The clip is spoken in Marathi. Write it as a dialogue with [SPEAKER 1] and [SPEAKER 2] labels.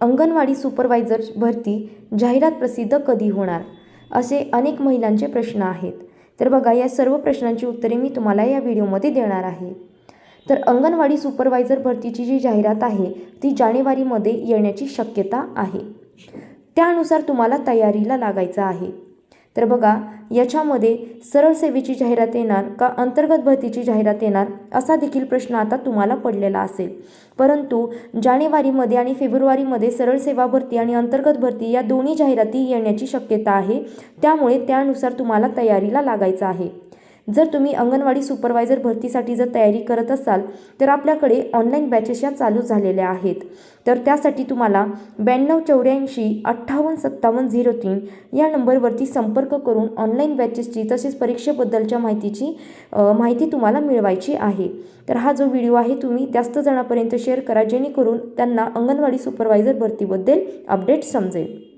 [SPEAKER 1] अंगणवाडी सुपरवायझर भरती जाहिरात प्रसिद्ध कधी होणार? असे अनेक महिलांचे प्रश्न आहेत. तर बघा या सर्व प्रश्नांची उत्तरे मी तुम्हाला या व्हिडिओमध्ये देणार आहे. तर अंगणवाडी सुपरवायझर भरतीची जी जाहिरात आहे ती जानेवारीमध्ये येण्याची शक्यता आहे. त्यानुसार तुम्हाला तयारीला लागायचं आहे. तर बघा याच्यामध्ये सरळ सेवेची जाहिरात येणार का अंतर्गत भरतीची जाहिरात येणार असा देखील प्रश्न आता तुम्हाला पडलेला असेल. परंतु जानेवारीमध्ये आणि फेब्रुवारीमध्ये सरळ सेवा भरती आणि अंतर्गत भरती या दोन्ही जाहिराती येण्याची शक्यता आहे. त्यामुळे त्यानुसार तुम्हाला तयारीला लागायचं आहे. जर तुम्ही अंगणवाडी सुपरवायझर भरतीसाठी जर तयारी करत असाल तर आपल्याकडे ऑनलाईन बॅचेस या चालू झालेल्या आहेत. तर त्यासाठी तुम्हाला ब्याण्णव चौऱ्याऐंशी अठ्ठावन्न सत्तावन्न झिरो तीन या नंबरवरती संपर्क करून ऑनलाईन बॅचेसची तसेच परीक्षेबद्दलच्या माहितीची माहिती तुम्हाला मिळवायची आहे. तर हा जो व्हिडिओ आहे तुम्ही जास्त जणांपर्यंत शेअर करा जेणेकरून त्यांना अंगणवाडी सुपरवायझर भरतीबद्दल अपडेट समजेल.